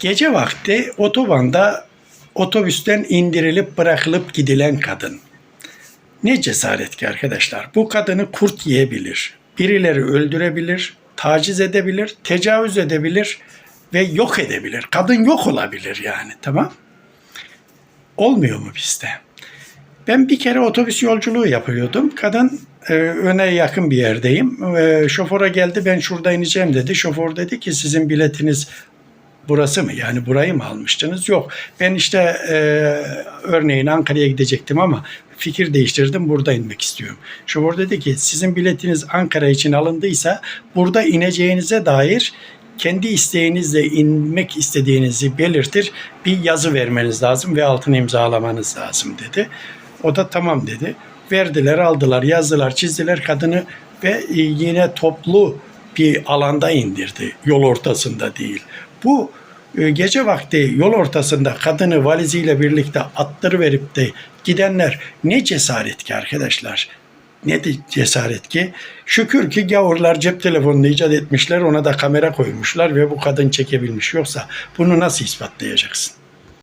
Gece vakti otobanda otobüsten indirilip bırakılıp gidilen kadın. Ne cesaret ki arkadaşlar. Bu kadını kurt yiyebilir. Birileri öldürebilir, taciz edebilir, tecavüz edebilir ve yok edebilir. Kadın yok olabilir yani tamam? Olmuyor mu bizde? Ben bir kere otobüs yolculuğu yapıyordum. Kadın e, öne yakın bir yerdeyim. E, şoföre geldi ben şurada ineceğim dedi. Şoför dedi ki sizin biletiniz burası mı? Yani burayı mı almıştınız? Yok. Ben işte e, örneğin Ankara'ya gidecektim ama fikir değiştirdim. Burada inmek istiyorum. Şoför dedi ki sizin biletiniz Ankara için alındıysa burada ineceğinize dair kendi isteğinizle inmek istediğinizi belirtir bir yazı vermeniz lazım ve altını imzalamanız lazım dedi. O da tamam dedi. Verdiler, aldılar, yazdılar, çizdiler kadını ve e, yine toplu bir alanda indirdi. Yol ortasında değil. Bu e, gece vakti yol ortasında kadını valiziyle birlikte attırıverip de gidenler ne cesaret ki arkadaşlar. Ne cesaret ki. Şükür ki gavurlar cep telefonunu icat etmişler. Ona da kamera koymuşlar ve bu kadın çekebilmiş. Yoksa bunu nasıl ispatlayacaksın?